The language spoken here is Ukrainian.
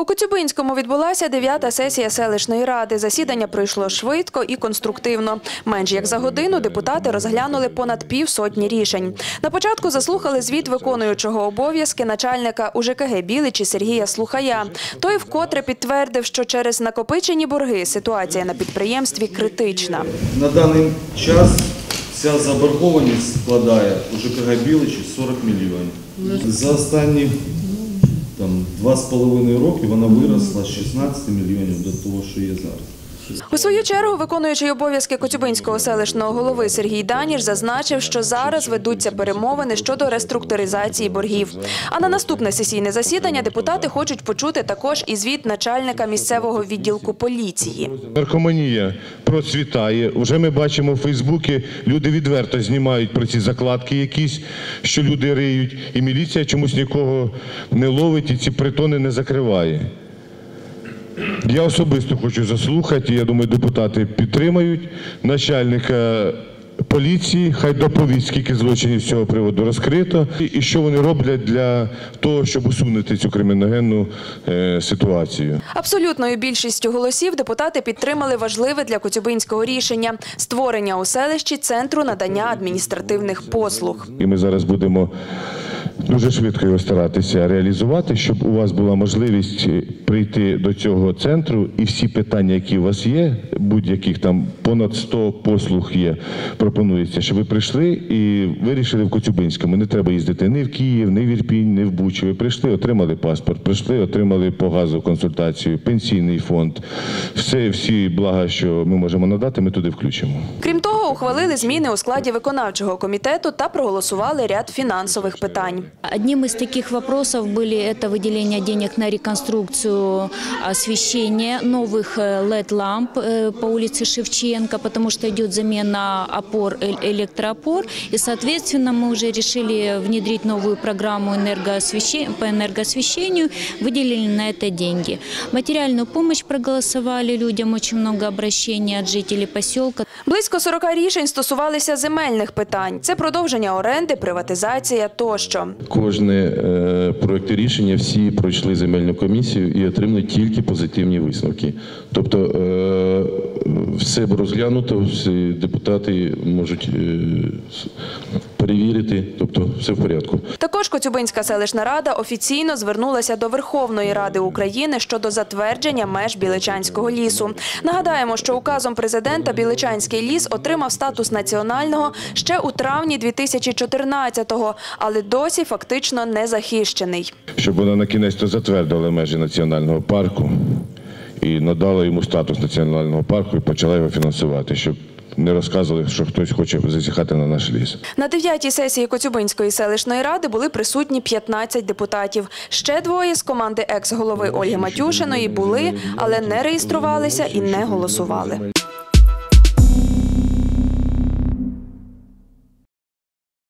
У Коцюбинському відбулася дев'ята сесія селищної ради. Засідання пройшло швидко і конструктивно. Менш як за годину депутати розглянули понад півсотні рішень. На початку заслухали звіт виконуючого обов'язки начальника УЖКГ Біличі Сергія Слухая. Той вкотре підтвердив, що через накопичені борги ситуація на підприємстві критична. На даний час ця заборгованість складає у ЖКГ Біличі 40 мільйонів. За останні там, 2,5 роки вона виросла з 16 мільйонів до того, що є зараз. У свою чергу виконуючий обов'язки Коцюбинського селищного голови Сергій Даніш зазначив, що зараз ведуться перемовини щодо реструктуризації боргів. А на наступне сесійне засідання депутати хочуть почути також і звіт начальника місцевого відділку поліції. Наркоманія процвітає. Уже ми бачимо в Фейсбуці, люди відверто знімають про ці закладки якісь, що люди риють, і міліція чомусь нікого не ловить і ці притони не закриває. Я особисто хочу заслухати, я думаю, депутати підтримають начальника поліції, хай доповість, скільки злочинів з цього приводу розкрито, і- і що вони роблять для того, щоб усунути цю криміногенну е, ситуацію. Абсолютною більшістю голосів депутати підтримали важливе для Коцюбинського рішення – створення у селищі центру надання адміністративних послуг. І ми зараз будемо дуже швидко його старатися реалізувати, щоб у вас була можливість е, прийти до цього центру і всі питання, які у вас є, будь-яких там понад 100 послуг є, пропонується, щоб ви прийшли і вирішили в Коцюбинському. Не треба їздити ні в Київ, ні в Ірпінь, ні в Бучу. Ви прийшли, отримали паспорт, прийшли, отримали по газу консультацію, пенсійний фонд. Все, всі блага, що ми можемо надати, ми туди включимо. Крім ухвалили зміни у складі виконавчого комітету та проголосували ряд фінансових питань. Одним из таких вопросов были это выделение денег на реконструкцию освещения новых э, LED-ламп э, по улице Шевченко, потому что идет замена опор, э- электроопор. И, соответственно, мы уже решили внедрить новую программу энергоосвещения, по энергоосвещению, выделили на это деньги. Материальную помощь проголосовали людям, очень много обращений от жителей поселка. Близько 40 рішень стосувалися земельних питань. Це продовження оренди, приватизація тощо. Кожне проєкт рішення всі пройшли земельну комісію і отримали тільки позитивні висновки. Тобто е, все розглянуто, всі депутати можуть е, перевірити, тобто все в порядку. Також Коцюбинська селищна рада офіційно звернулася до Верховної Ради України щодо затвердження меж Біличанського лісу. Нагадаємо, що указом президента Біличанський ліс отримав статус національного ще у травні 2014-го, але досі фактично не захищений. щоб вона на кінець то затвердила межі національного парку і надала йому статус національного парку і почала його фінансувати, щоб не розказували, що хтось хоче зазіхати на наш ліс. На дев'ятій сесії Коцюбинської селищної ради були присутні 15 депутатів. Ще двоє з команди екс-голови Ольги Матюшиної були, але не реєструвалися і не голосували.